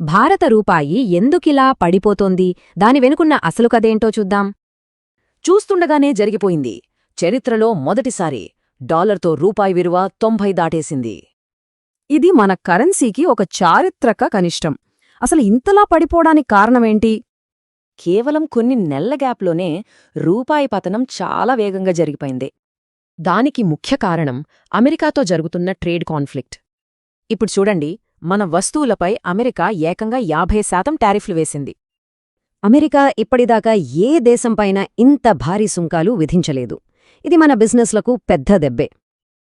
భారత రూపాయి ఎందుకిలా పడిపోతోంది? దాని వెనుకున్న అసలు కదేంటో చూద్దాం. చూస్తుండగానే జరిగిపోయింది. చరిత్రలో మొదటిసారి డాలర్తో రూపాయి విలువ తొంభై దాటేసింది. ఇది మన కరెన్సీకి ఒక చారిత్రక కనిష్టం. అసలు ఇంతలా పడిపోవడానికి కారణమేంటి? కేవలం కొన్ని నెలల గ్యాప్లోనే రూపాయి పతనం చాలా వేగంగా జరిగిపోయింది. దానికి ముఖ్య కారణం అమెరికాతో జరుగుతున్న ట్రేడ్ కాన్ఫ్లిక్ట్. ఇప్పుడు చూడండి మన వస్తువులపై అమెరికా ఏకంగా యాభై శాతం టారిఫ్లు వేసింది. అమెరికా ఇప్పటిదాకా ఏ దేశంపైన ఇంత భారీ సుంకాలు విధించలేదు. ఇది మన బిజినెస్లకు పెద్ద దెబ్బే.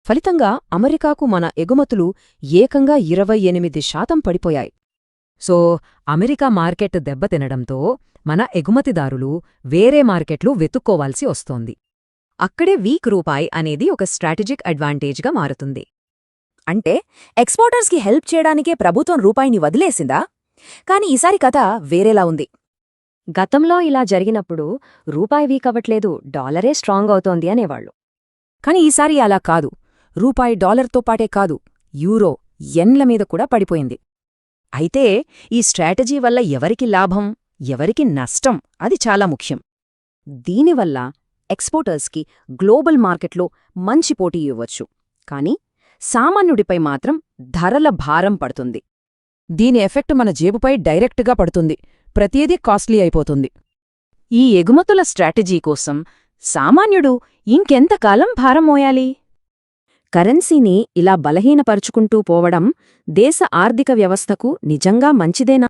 ఫలితంగా అమెరికాకు మన ఎగుమతులు ఏకంగా ఇరవై ఎనిమిది శాతం పడిపోయాయి. సో అమెరికా మార్కెట్ దెబ్బతినడంతో మన ఎగుమతిదారులు వేరే మార్కెట్లు వెతుక్కోవాల్సి వస్తోంది. అక్కడే వీక్ రూపాయి అనేది ఒక స్ట్రాటజిక్ అడ్వాంటేజ్గా మారుతుంది. అంటే ఎక్స్పోర్టర్స్కి హెల్ప్ చేయడానికే ప్రభుత్వం రూపాయిని వదిలేసిందా? కాని ఈసారి కథ వేరేలా ఉంది. గతంలో ఇలా జరిగినప్పుడు రూపాయి వీక్ అవ్వట్లేదు డాలరే స్ట్రాంగ్ అవుతోంది అనేవాళ్ళు కాని ఈసారి అలా కాదు. రూపాయి డాలర్తో పాటే కాదు యూరో ఎన్ల మీద కూడా పడిపోయింది. అయితే ఈ స్ట్రాటజీ వల్ల ఎవరికి లాభం ఎవరికి నష్టం అది చాలా ముఖ్యం. దీనివల్ల ఎక్స్పోర్టర్స్కి గ్లోబల్ మార్కెట్లో మంచి పోటీ ఇవ్వచ్చు. కాని సామాన్యుడిపై మాత్రం ధరల భారం పడుతుంది. దీని ఎఫెక్ట్ మన జేబుపై డైరెక్ట్గా పడుతుంది. ప్రతిదీ కాస్ట్లీ అయిపోతుంది. ఈ ఎగుమతుల స్ట్రాటజీ కోసం సామాన్యుడు ఇంకెంతకాలం భారం మోయాలి? కరెన్సీని ఇలా బలహీనపరుచుకుంటూ పోవడం దేశ ఆర్థిక వ్యవస్థకు నిజంగా మంచిదేనా?